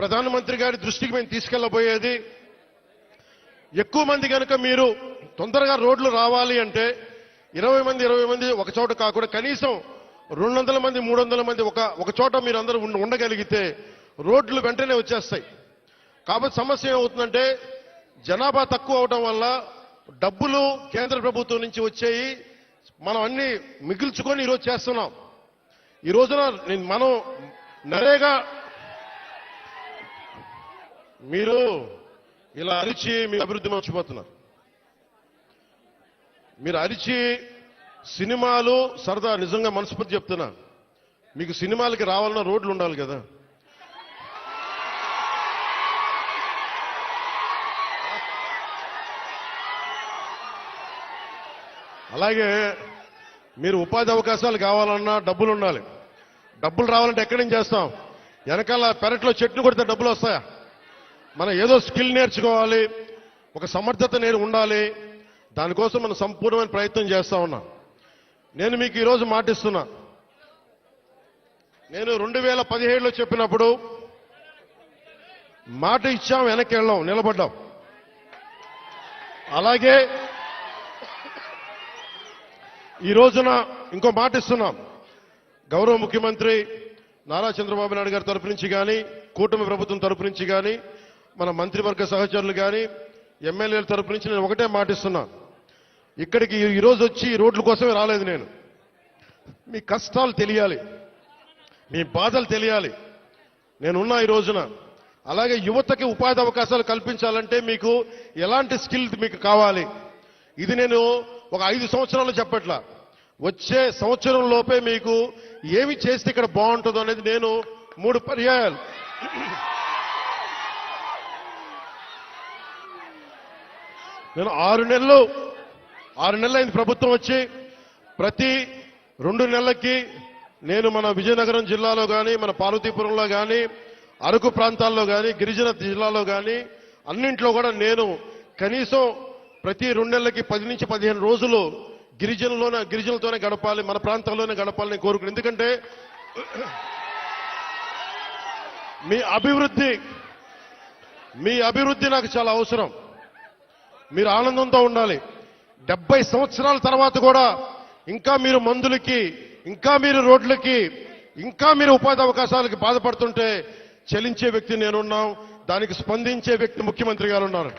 ప్రధానమంత్రి గారి దృష్టికి మేము తీసుకెళ్ళబోయేది ఎక్కువ మంది కనుక మీరు తొందరగా రోడ్లు రావాలి అంటే ఇరవై మంది ఇరవై మంది ఒక చోట కాకుండా కనీసం రెండు వందల మంది మూడు వందల మంది ఒక ఒక చోట మీరు అందరూ ఉండగలిగితే రోడ్లు వెంటనే వచ్చేస్తాయి. కాబట్టి సమస్య ఏమవుతుందంటే జనాభా తక్కువ అవడం వల్ల డబ్బులు కేంద్ర ప్రభుత్వం నుంచి వచ్చేయి మనం అన్ని మిగిల్చుకొని ఈరోజు చేస్తున్నాం. ఈ రోజున మనం నరేగా మీరు ఇలా అరిచి మీ అభివృద్ధి మర్చిపోతున్నారు మీరు అరిచి సినిమాలు సరదా నిజంగా మనస్ఫూర్తి చెప్తున్నా. మీకు సినిమాలకి రావాలన్న రోడ్లు ఉండాలి కదా. అలాగే మీరు ఉపాధి అవకాశాలు కావాలన్నా డబ్బులు ఉండాలి. డబ్బులు రావాలంటే ఎక్కడి నుంచి చేస్తాం? వెనకాల పెరట్లో చెట్లు కొడితే డబ్బులు వస్తాయా? మనం ఏదో స్కిల్ నేర్చుకోవాలి ఒక సమర్థత నేను ఉండాలి దానికోసం మనం సంపూర్ణమైన ప్రయత్నం చేస్తా ఉన్నాం. నేను మీకు ఈరోజు మాటిస్తున్నా. నేను రెండు వేల పదిహేడులో చెప్పినప్పుడు మాట ఇచ్చాం వెనక్కి వెళ్ళాం నిలబడ్డాం. అలాగే ఈ రోజున ఇంకో మాట ఇస్తున్నాం. గౌరవ ముఖ్యమంత్రి నారా చంద్రబాబు నాయుడు గారి తరపు నుంచి కానీ కూటమి ప్రభుత్వం తరపు నుంచి కానీ మన మంత్రివర్గ సహచరులు కానీ ఎమ్మెల్యేల తరపు నుంచి నేను ఒకటే మాటిస్తున్నాను ఇక్కడికి ఈరోజు వచ్చి ఈ రోడ్ల కోసమే రాలేదు నేను. మీ కష్టాలు తెలియాలి. మీ బాధలు తెలియాలి. నేనున్నా ఈ రోజున. అలాగే యువతకి ఉపాధి అవకాశాలు కల్పించాలంటే మీకు ఎలాంటి స్కిల్ మీకు కావాలి? ఇది నేను ఒక ఐదు సంవత్సరాలు చెప్పట్లా. వచ్చే సంవత్సరం లోపే మీకు ఏమి చేస్తే ఇక్కడ బాగుంటుందో అనేది నేను మూడు పర్యాయాలు. నేను ఆరు నెలలు ఆరు నెలలు అయింది ప్రభుత్వం వచ్చి. ప్రతి రెండు నెలలకి నేను మన విజయనగరం జిల్లాలో కానీ మన పార్వతీపురంలో కానీ అరకు ప్రాంతాల్లో కానీ గిరిజన జిల్లాలో కానీ అన్నింట్లో కూడా నేను కనీసం ప్రతి రెండు నెలలకి పది నుంచి పదిహేను రోజులు గిరిజనలోనే గిరిజనులతోనే గడపాలి మన ప్రాంతంలోనే గడపాలని నేను కోరుకున్నాను ఎందుకంటే మీ అభివృద్ధి మీ అభివృద్ధి నాకు చాలా అవసరం. మీరు ఆనందంతో ఉండాలి. డెబ్బై సంవత్సరాల తర్వాత కూడా ఇంకా మీరు మందులకి ఇంకా మీరు రోడ్లకి ఇంకా మీరు ఉపాధి అవకాశాలకి బాధపడుతుంటే చెలించే వ్యక్తి నేనున్నాం. దానికి స్పందించే వ్యక్తి ముఖ్యమంత్రి గారు ఉన్నారు.